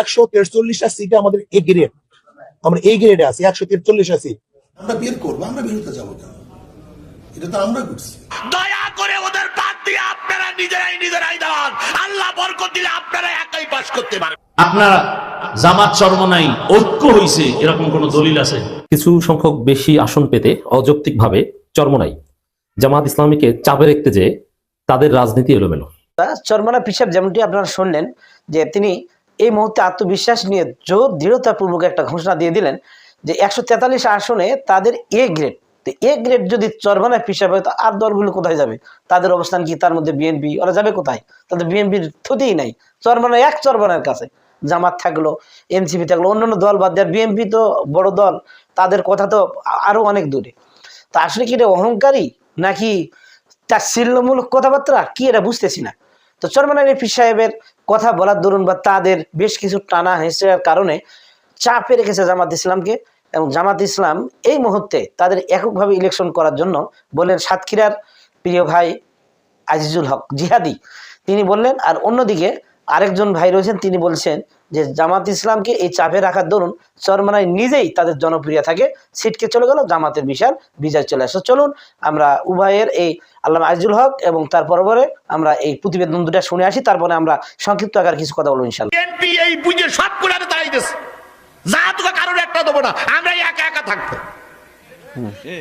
একশো তেরচল্লিশটা সিটে আমাদের এ গ্রেড আমরা এই গ্রেডে আছি একশো তেরচল্লিশটা সিট আমরা বের করব আমরা বেরোতে যাব কেন? এটা তো আমরা করছি। দয়া করে ওদের বাদ দিয়ে আপনারা নিজেরাই নিজেরাই দাঁড়ান। আল্লাহ বরকত দিলে আপনারা একাই পাশ করতে পারবেন। আপনার জামাত চরমনাই ঐক্য হইছে এরকম কোন দলিল আছে? কিছু সংখ্যক বেশি আসন পেতে অযৌক্তিকভাবে চরমনাই। জামাত ইসলামীকে চাপে রাখতে যে তাদের রাজনীতি এলোমেলো। চরমানা পিসাব যেমনটি আপনারা শুনলেন যে তিনি এই মুহূর্তে আত্মবিশ্বাস নিয়ে জোর দৃঢ়তাপূর্বক একটা ঘোষণা দিয়ে দিলেন যে একশো তেতাল্লিশ আসনে তাদের এ গ্রেড। তো এ গ্রেড যদি চরমানা পিসাব হয়, তো আর দলগুলো কোথায় যাবে? তাদের অবস্থান কি? তার মধ্যে বিএনপি ওরা যাবে কোথায়? তাদের বিএনপির থুতেই নাই। চরমানা এক চরমানার কাছে। জামাত থাকল, এনসিপি থাকল, অন্যান্য দল বাদ দেওয়ার বিএনপি তো বড় দল, তাদের কথা তো আরও অনেক দূরে। তা আসলে কি এটা অহংকারী? নাকি তাচ্ছিল্যমূলক কথাবার্তা? কি এটা বুঝতেছি না। তো চরমানের এপি সাহেবের কথা বলার দরুন বা তাদের বেশ কিছু টানা হেঁচড়ার কারণে চাপে রেখেছে জামাত ইসলামকে এবং জামাত ইসলাম এই মুহূর্তে তাদের এককভাবে ইলেকশন করার জন্য বললেন সাতক্ষীরার প্রিয় ভাই আজিজুল হক জিহাদি। তিনি বললেন, আর অন্যদিকে আরেকজন ভাই রয়েছেন তিনি বলছেন যে জামাত ইসলামকে এই চাপে রাখার দরুন চরমানায় নিজেই তাদের জনপ্রিয় থাকে সিটকে চলে গেল জামাতের বিশাল বিজয় চলে আসে চলুন আমরা উভয়ের এই আল্লাহ আজিজুল হক এবং তারপরে পরে আমরা এই প্রতিবেদন দুটা শুনে আসি তারপরে আমরা সংক্ষিপ্ত আকার কিছু কথা বলব ইনশাল্লাহ এই বুঝে সব করে দাঁড়াইতেছে। যা তোকে কারোর একটা দেবো না আমরা একা একা থাকব।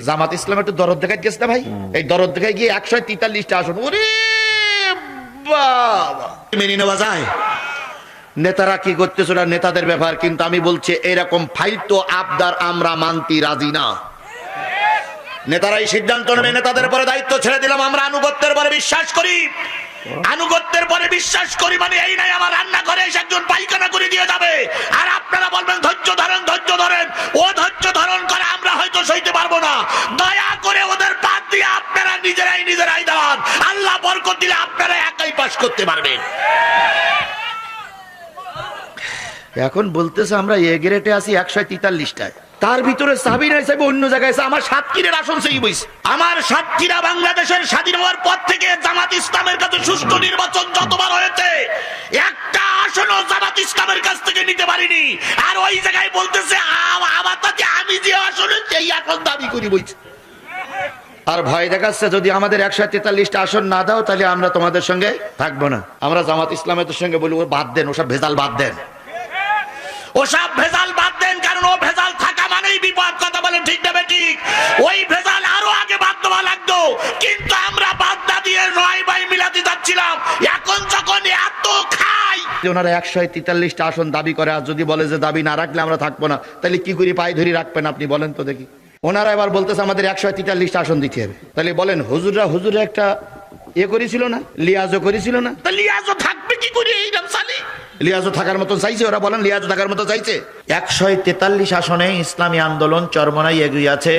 জামাত ইসলাম একটু দরদ দেখাই গেছে না ভাই? এই দরদ দেখাই গিয়ে একশো তেতাল্লিশটা আসন ওরে মেনে নেওয়া যায়। নেতারা কি করতেছে ওরা? নেতাদের ব্যাপার কিন্তু আমি বলছি, এরকম ফাইতো আবদার আমরা মানতে রাজি না। নেতারাই সিদ্ধান্ত নেবে, নেতাদের পরে দায়িত্ব ছেড়ে দিলাম, আমরা আনুগত্যের পরে বিশ্বাস করি। আনুগত্যের পরে বিশ্বাস করি মানে এই নাই আমার রান্না করে এসে একজন পাইখানা করে দিয়ে যাবে। আর আপনারা বলবেন, ধৈর্য ধরেন ধৈর্য ধরেন। ও ধৈর্য ধারণ করে আমরা হয়তো সইতে পারব না। দয়া করে ওদের বাদ দিয়ে আপনারা নিজেরাই নিজেরাই দাঁড়ান। দিলে আপনারা একাই পাশ করতে পারবেন এখন বলতেছে আমরা এ গ্রেটে আছি একশো তেতাল্লিশটায় তার ভিতরে সাবিনা হিসেবে অন্য জায়গায় আমার সাতক্ষীরের আসন সেই বইছে আমার সাতক্ষীরা বাংলাদেশের স্বাধীন হওয়ার পর থেকে জামাত ইসলামের কাছে সুষ্ঠু নির্বাচন যতবার হয়েছে একটা আসনও জামাত ইসলামের কাছ থেকে নিতে পারিনি আর ওই জায়গায় বলতেছে আমার তাতে আমি যে আসনে সেই আসন দাবি করি বইছে আর ভয় দেখাচ্ছে যদি আমাদের একশো তেতাল্লিশটা আসন না দাও, তাহলে আমরা তোমাদের সঙ্গে থাকব না। আমরা জামাত ইসলামের সঙ্গে বলব বাদ দেন, ওসব ভেজাল বাদ দেন। ওসব ভেজাল বাদ দেন, কারণ ও ভেজাল থাকা মানেই বিপদ, কথা বলেন ঠিক না ঠিক ওই ভেজাল আরও আগে বাদ দেওয়া লাগতো, কিন্তু আমরা বাদ না দিয়ে নয় বাই মিলাতে যাচ্ছিলাম। এখন যখন এত খাই ওনারা একশো তেতাল্লিশটা আসন দাবি করে, আর যদি বলে যে দাবি না রাখলে আমরা থাকব না, তাহলে কি করে পায়ে ধরি রাখবেন আপনি? বলেন তো দেখি। ওনারা এবার বলতেছে আমাদের একশো তেতাল্লিশটা আসন দিতে হবে। তাহলে বলেন হুজুররা হুজুরে একটা ইয়ে করেছিল না? লিয়াজও করেছিল না? তা লিয়াজও থাকবে কি করে এই রমসালি? লিয়াজও থাকার মতো চাইছে? ওরা বলেন লিয়াজও থাকার মতো চাইছে? একশো তেতাল্লিশ আসনে ইসলামী আন্দোলন চরমনাই এগিয়ে আছে।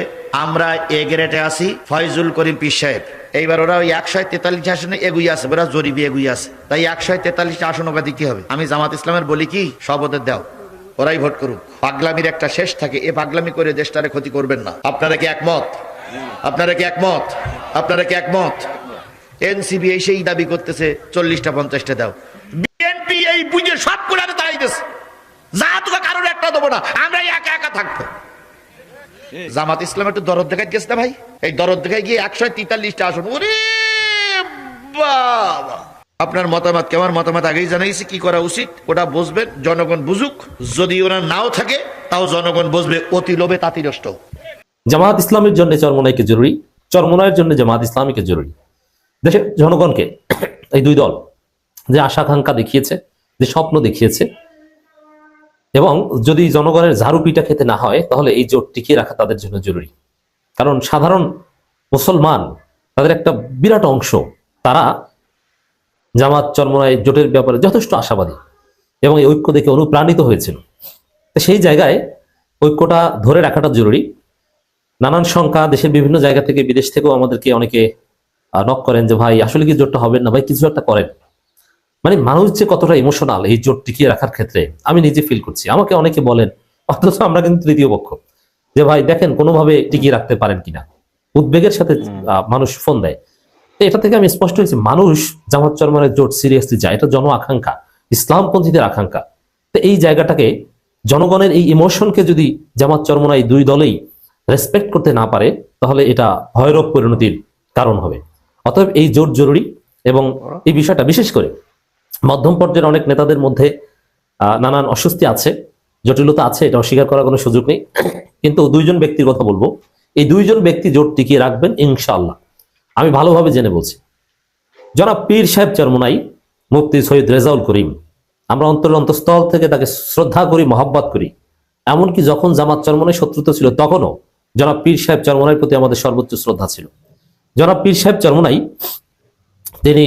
আমরা এ গ্রেটে আছি ফয়জুল করিম পীর সাহেব। এইবার ওরা ওই একশো তেতাল্লিশ আসনে এগুই আছে ওরা জরিবি এগুই আছে। তাই একশো তেতাল্লিশ আসন ওকে দিতে হবে। আমি জামাত ইসলামের বলি কি? ওদের দাও। ওরাই ভোট করুক। পাগলামির একটা শেষ থাকে। এ পাগলামি করে দেশটারে ক্ষতি করবেন না। আপনারা কি একমত? আপনারা কি একমত? আপনারা কি একমত? এনসিবি এই সেই দাবি করতেছে, চল্লিশটা, পঞ্চাশটা দাও। বিএনপি এই বুঝে সব করে দাঁড়াইতেছে যা তোকে কারোর একটা দেবো না। আমরা একা একা থাকব। জামাত ইসলাম একটু দরদ দেখাই গেছে না ভাই? এই দরদ দেখায় গিয়ে একশো তেতাল্লিশটা আসন। ওরে বাবা! আপনার মতামত কে? আমার মতামত আগেই জানাইছি, কি করা উচিত? ওটা বুঝবেন, জনগণ বুঝুক। যদি ওরা নাও থাকে, তাও জনগণ বুঝবে, অতি লোভে তাঁতি নষ্ট জামাত ইসলামের জন্য চরমনাইকে জরুরি? চরমনাইয়ের জন্য জামাত ইসলামীকে জরুরি? দেশের জনগণকে, এই দুই দল যে আশাকাঙ্ক্ষা দেখিয়েছে, যে স্বপ্ন দেখিয়েছে, এবং যদি জনগণের ঝাড়ু পিটা খেতে না হয়, তাহলে এই জোট টিকিয়ে রাখা তাদের জন্য জরুরি। কারণ সাধারণ মুসলমান, তাদের একটা বিরাট অংশ, তারা জামাত চরমনাই জোটের ব্যাপারে যথেষ্ট আশাবাদী এবং এই ঐক্য দেখে অনুপ্রাণিত হয়েছিল। সেই জায়গায় ঐক্যটা ধরে রাখাটা জরুরি। নানান সংখ্যা দেশের বিভিন্ন জায়গা থেকে বিদেশ থেকেও আমাদেরকে অনেকে নক করেন যে ভাই আসলে কি জোটটা হবে না? ভাই কিছু একটা করেন। মানে মানুষ যে কতটা ইমোশনাল এই জোট টিকিয়ে রাখার ক্ষেত্রে আমি নিজে ফিল করছি। আমাকে অনেকে বলেন অথচ আমরা কিন্তু তৃতীয় পক্ষ যে ভাই দেখেন কোনোভাবে টিকিয়ে রাখতে পারেন কিনা? উদ্বেগের সাথে আহ, মানুষ ফোন দেয়। এটা থেকে আমি স্পষ্ট হয়েছি, মানুষ জামাত চরমানের জোট সিরিয়াসলি যায়। এটা জন আকাঙ্ক্ষা, ইসলামপন্থীদের আকাঙ্ক্ষা। তো এই জায়গাটাকে জনগণের এই ইমোশনকে যদি জামাত চরমনাই দুই দলেই রেসপেক্ট করতে না পারে, তাহলে এটা ভয়রূপ পরিণতির কারণ হবে। অতএব এই জোট জরুরি এবং এই বিষয়টা বিশেষ করে মধ্যম পর্যায়ের অনেক নেতাদের মধ্যে নানান অস্বস্তি আছে, জটিলতা আছে, এটা অস্বীকার করার কোনো সুযোগ নেই। কিন্তু দুইজন ব্যক্তির কথা বলব। এই দুইজন ব্যক্তি জোট টিকিয়ে রাখবেন ইনশাআল্লাহ। আমি ভালোভাবে জেনে বলছি। জনাব পীর সাহেব চরমনাই, মুফতি সৈয়দ রেজাউল করিম, আমরা অন্তর অন্তঃস্থল থেকে তাকে শ্রদ্ধা করি, মহব্বত করি। এমনকি যখন জামাত চরমনাই শত্রুতা ছিল, তখনও জনাব পীর সাহেব চরমনাইয়ের প্রতি আমাদের সর্বোচ্চ শ্রদ্ধা ছিল। জনাব পীর সাহেব চরমনাই, তিনি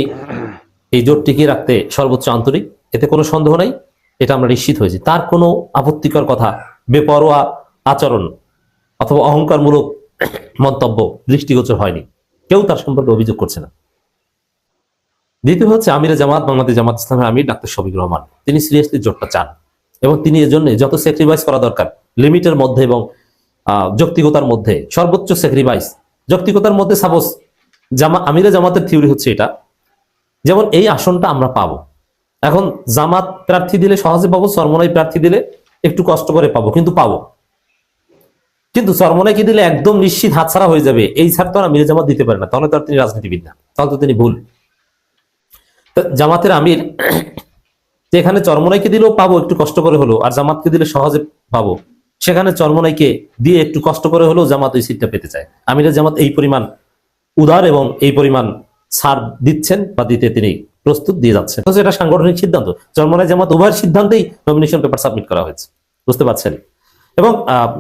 এই জোট টিকিয়ে রাখতে সর্বোচ্চ আন্তরিক, এতে কোনো সন্দেহ নাই, এটা আমরা নিশ্চিত হয়েছি। তার কোনো আপত্তিকর কথা, বেপরোয়া আচরণ অথবা অহংকারমূলক মন্তব্য দৃষ্টিগোচর হয়নি। কেউ তার সম্পর্কে অভিযোগ করছে না। দ্বিতীয় হচ্ছে আমিরা জামাত, বাংলাদেশ জামাত ইসলামের আমির ডাক্তার শফিক রহমান। তিনি সিরিয়াসলি জোটটা চান এবং তিনি এজন্য যত স্যাক্রিফাইস করা দরকার লিমিটের মধ্যে এবং যৌক্তিকতার মধ্যে, সর্বোচ্চ স্যাক্রিফাইস যৌক্তিকতার মধ্যে সাপোজ জামা, আমিরা জামাতের থিওরি হচ্ছে এটা, যেমন এই আসনটা আমরা পাবো। এখন জামাত প্রার্থী দিলে সহজে পাবো, সরমনাই প্রার্থী দিলে একটু কষ্ট করে পাবো, কিন্তু পাবো। কিন্তু সরমনাইকে দিলে একদম নিশ্চিত হাতছাড়া হয়ে যাবে। এই ছাড় তো আমিরে জামাত দিতে পারে না। তাহলে তো তিনি রাজনীতিবিদ না। তাহলে তো তিনি ভুল। জামাতের আমির, যে এখানে চরমনাইকে দিলেও পাবো একটু কষ্ট করে হলো আর জামাতকে দিলে সহজে পাবো। সেখানে চরমনাইকে দিয়ে একটু কষ্ট করে হলেও জামাত ওই সিটটা পেতে চায়। আমিরের জামাত এই পরিমাণ উদার এবং এই পরিমাণ ছাড় দিচ্ছেন বা দিতে তিনি প্রস্তুত দিয়ে যাচ্ছেন। এটা সাংগঠনিক সিদ্ধান্ত। চরমনাই জামাত উভয়ের সিদ্ধান্তেই নমিনেশন পেপার সাবমিট করা হয়েছে। বুঝতে পারছেন? এবং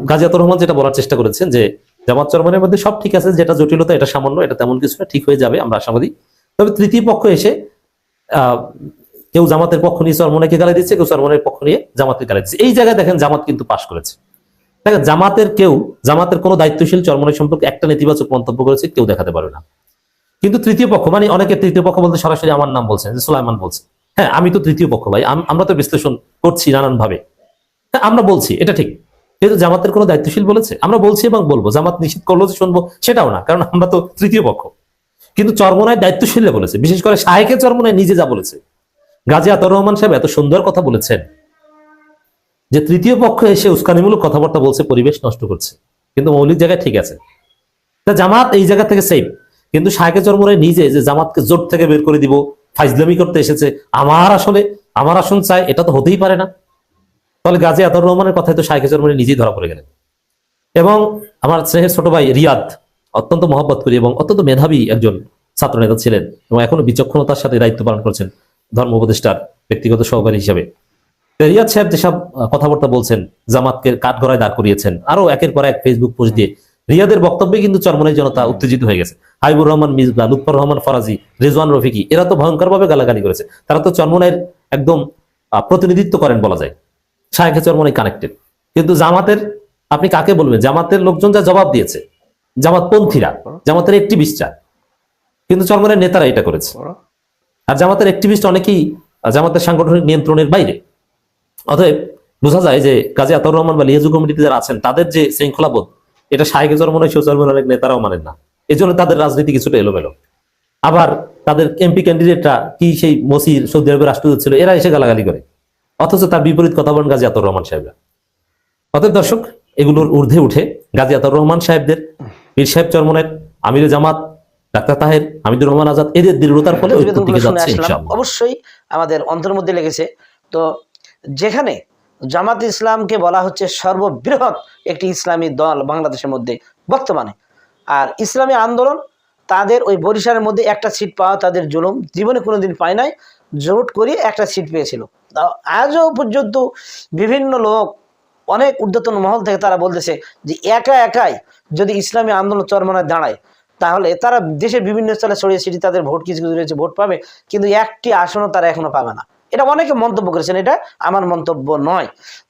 গাজিয়াতুর রহমান যেটা বলার চেষ্টা করেছেন যে জামাত চরমনের মধ্যে সব ঠিক আছে যেটা জটিলতা এটা সামান্য এটা তেমন কিছু না ঠিক হয়ে যাবে আমরা আশাবাদী। তবে তৃতীয় পক্ষ এসে কেউ জামাতের পক্ষ নিয়ে চরমনাইকে গালি দিচ্ছে কেউ চরমনের পক্ষ নিয়ে জামাতকে গালি দিচ্ছে। এই জায়গায় দেখেন জামাত কিন্তু পাশ করেছে। দেখেন জামাতের কেউ জামাতের কোনো দায়িত্বশীল চরমনের সম্পর্কে একটা নেতিবাচক মন্তব্য করেছে কেউ দেখাতে পারবে না। কিন্তু তৃতীয় পক্ষ মানে অনেকে তৃতীয় পক্ষ বলতে সরাসরি আমার নাম বলছেন যে সুলাইমান বলছে। হ্যাঁ আমি তো তৃতীয় পক্ষ ভাই আম- আমরা তো বিশ্লেষণ করছি নানান ভাবে হ্যাঁ, আমরা বলছি এটা ঠিক। কিন্তু জামাতের কোনো দায়িত্বশীল বলেছে, আমরা বলছি এবং বলব, জামাত নিষেধ করল যে শুনব, সেটাও না, কারণ আমরা তো তৃতীয় পক্ষ। কিন্তু চরমনায় দায়িত্বশীল বলেছে, বিশেষ করে শাহেকে চরমনায় নিজে যা বলেছে। গাজী আতর রহমান সাহেব এত সুন্দর কথা বলেছেন যে তৃতীয় পক্ষ এসে উস্কানিমূলক কথাবার্তা বলছে, পরিবেশ নষ্ট করছে। কিন্তু মৌলিক জায়গায় ঠিক আছে। তা জামাত এই জায়গা থেকে সেফ কিন্তু শাহেকে চরমনায় নিজে যে জামাতকে জোট থেকে বের করে দিব, ফাইজলামি করতে এসেছে, আমার আসলে, আমার আসন চাই, এটা তো হতেই পারে না। তাহলে গাজী আতর রহমানের কথায় তো শাহেকে চরমনায় নিজেই ধরা পড়ে গেলেন। এবং আমার স্নেহের ছোট ভাই রিয়াদ অত্যন্ত মহব্বত করি এবং অত্যন্ত মেধাবী একজন ছাত্র নেতা ছিলেন এবং এখনও বিচক্ষণতার সাথে দায়িত্ব পালন করছেন ধর্ম উপদেষ্টার ব্যক্তিগত সহকারী হিসেবে। রিয়াদ সাহেব যেসব কথাবার্তা বলছেন, জামাতকে কাঠগড়ায় দাঁড় করিয়েছেন আরও একের পর এক ফেসবুক পোস্ট দিয়ে রিয়াদের বক্তব্যে কিন্তু চরমনের জনতা উত্তেজিত হয়ে গেছে। হাইবুর রহমান মিসবা লুৎফর রহমান, ফরাজি, রেজওয়ান রফিকি, এরা তো ভয়ঙ্করভাবে গালাগালি করেছে। তারা তো চরমনের একদম প্রতিনিধিত্ব করেন বলা যায়। শাহেখে চরমনাই কানেক্টেড কিন্তু জামাতের আপনি কাকে বলবেন? জামাতের লোকজন যা জবাব দিয়েছে জামাত পন্থীরা জামাতের একটিভিস্টরা কিন্তু চরমনের নেতারা এটা করেছে। আর জামাতের একটিভিস্ট অনেকেই জামাতের সাংগঠনিক নিয়ন্ত্রণের বাইরে। অতএব বোঝা যায় যে কাজী আতর রহমান বা লিয়াজু কমিটিতে যারা আছেন তাদের যে শৃঙ্খলাবোধ এটা শাহেকে চরমনে শিও চরমনের অনেক নেতারাও মানেন না। এই জন্য তাদের রাজনীতি কিছুটা এলোমেলো। আবার তাদের এমপি ক্যান্ডিডেটরা কি সেই মসির সৌদি আরবের রাষ্ট্রদূত ছিল এরা এসে গালাগালি করে। অথচ তার বিপরীত কথা বলেন গাজী আতর রহমান সাহেবরা। অতএব দর্শক এগুলোর ঊর্ধ্বে উঠে গাজী আতর রহমান সাহেবদের পীর সাহেব চরমনের আমির জামাত ডাক্তার তাহের হামিদুর রহমান আজাদ এদের দৃঢ়তার ফলে অবশ্যই আমাদের অন্তর মধ্যে লেগেছে। তো যেখানে জামাত ইসলামকে বলা হচ্ছে সর্ববৃহৎ একটি ইসলামী দল বাংলাদেশের মধ্যে বর্তমানে। আর ইসলামী আন্দোলন তাদের ওই বরিশালের মধ্যে একটা সিট পাওয়া তাদের জুলুম। জীবনে কোনোদিন পায় নাই। জোট করে একটা সিট পেয়েছিল। আজও পর্যন্ত বিভিন্ন লোক, অনেক ঊর্ধ্বতন মহল থেকে তারা বলতেছে যে একা একাই যদি ইসলামী আন্দোলন চরমনায় দাঁড়ায়, তাহলে তারা দেশের বিভিন্ন স্থলে ছড়িয়ে সিটি তাদের ভোট কিছু কিছু রয়েছে, ভোট পাবে। কিন্তু একটি আসনও তারা এখনও পাবে না। এটা অনেকে মন্তব্য করেছেন, এটা আমার মন্তব্য নয়।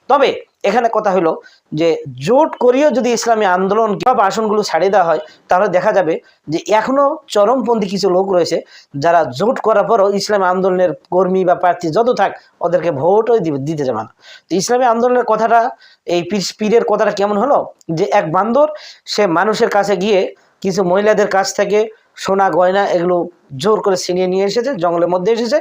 তবে এখানে কথা হলো যে, জোট করিয়েও যদি ইসলামী আন্দোলন কিংবা আসনগুলো ছাড়িয়ে দেওয়া হয়, তাহলে দেখা যাবে যে, এখনও চরমপন্থী কিছু লোক রয়েছে যারা জোট করার পরও ইসলামী আন্দোলনের কর্মী বা প্রার্থী যত থাক, ওদেরকে ভোটও দিতে যাবে না। তো ইসলামী আন্দোলনের কথাটা, এই পীর- পীরের কথাটা কেমন হলো? যে, এক বান্দর, সে মানুষের কাছে গিয়ে কিছু মহিলাদের কাছ থেকে সোনা গয়না এগুলো জোর করে ছিনিয়ে নিয়ে এসেছে, জঙ্গলের মধ্যে এসেছে।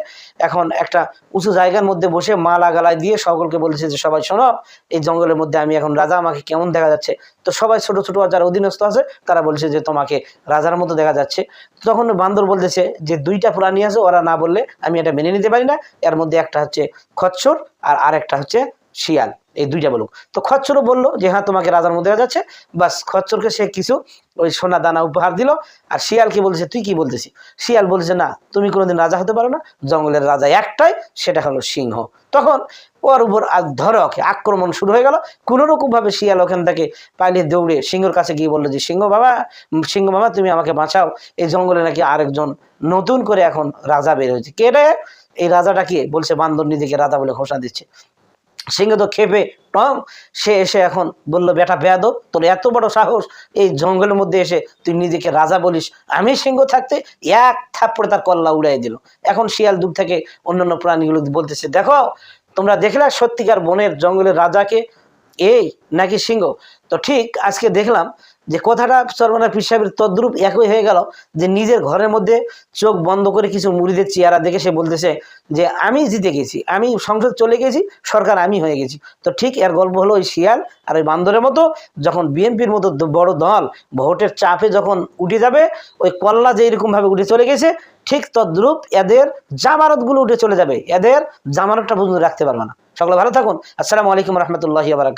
এখন একটা উঁচু জায়গার মধ্যে বসে মালা গালায় দিয়ে সকলকে বলেছে যে, সবাই শোনো, এই জঙ্গলের মধ্যে আমি এখন রাজা, আমাকে কেমন দেখা যাচ্ছে? তো সবাই ছোট ছোট যারা অধীনস্থ আছে, তারা বলছে যে, তোমাকে রাজার মতো দেখা যাচ্ছে। তখন বান্দর বলতেছে যে, দুইটা প্রাণী আছে, ওরা না বললে আমি এটা মেনে নিতে পারি না। এর মধ্যে একটা হচ্ছে খচ্ছর আর আরেকটা হচ্ছে শিয়াল। এই দুইটা বলুক। তো খচ্চরও বলল যে হ্যাঁ তোমাকে রাজার মধ্যে যাচ্ছে বাস খচ্চরকে সে কিছু ওই সোনা দানা উপহার দিল। আর শিয়ালকে বলছে, তুই কি বলতেছি শিয়াল বলছে, না, তুমি কোনোদিন রাজা হতে পারো না। জঙ্গলের রাজা একটাই, সেটা হলো সিংহ। তখন ওর উপর ধরে ওকে, আক্রমণ শুরু হয়ে গেল। কোনো রকম ভাবে শিয়াল ওখান থেকে পালিয়ে দৌড়ে সিংহর কাছে গিয়ে বলল যে, সিংহ বাবা সিংহ বাবা, তুমি আমাকে বাঁচাও। এই জঙ্গলে নাকি আরেকজন নতুন করে এখন রাজা বের হয়েছে। কে রে? এই রাজাটা কি? বলছে বান্দর নিজেকে রাজা বলে ঘোষণা দিচ্ছে। সিংহ তো খেপে টম, সে এসে এখন বলল, বেটা বেদ তোর এত বড় সাহস, এই জঙ্গলের মধ্যে এসে তুই নিজেকে রাজা বলিস? আমি সিংহ থাকতে এক থাপ্পড়ে তার কল্লা উড়াই দিল। এখন শিয়াল দূর থেকে অন্যান্য প্রাণীগুলো বলতেছে, দেখো, তোমরা দেখলে সত্যিকার বনের জঙ্গলের রাজাকে? এই নাকি সিংহ? তো ঠিক আজকে দেখলাম যে কথাটা সর্বনা পীর সাহেবের তদ্রুপ একই হয়ে গেল, যে নিজের ঘরের মধ্যে চোখ বন্ধ করে কিছু মুড়িদের চেহারা দেখে সে বলতেছে যে, আমি জিতে গেছি, আমি সংসদ চলে গেছি, সরকার আমি হয়ে গেছি। তো ঠিক এর গল্প হলো ওই শিয়াল আর ওই বান্দরের মতো, যখন বিএনপির মতো বড় দল ভোটের চাপে যখন উঠে যাবে, ওই কল্লা যে এরকম ভাবে উঠে চলে গেছে, ঠিক তদ্রুপ এদের জামানতগুলো উঠে চলে যাবে। এদের জামানতটা পর্যন্ত রাখতে পারবে না। সকলে ভালো থাকুন। আসসালামু আলাইকুম রহমতুল্লাহ বারাকাত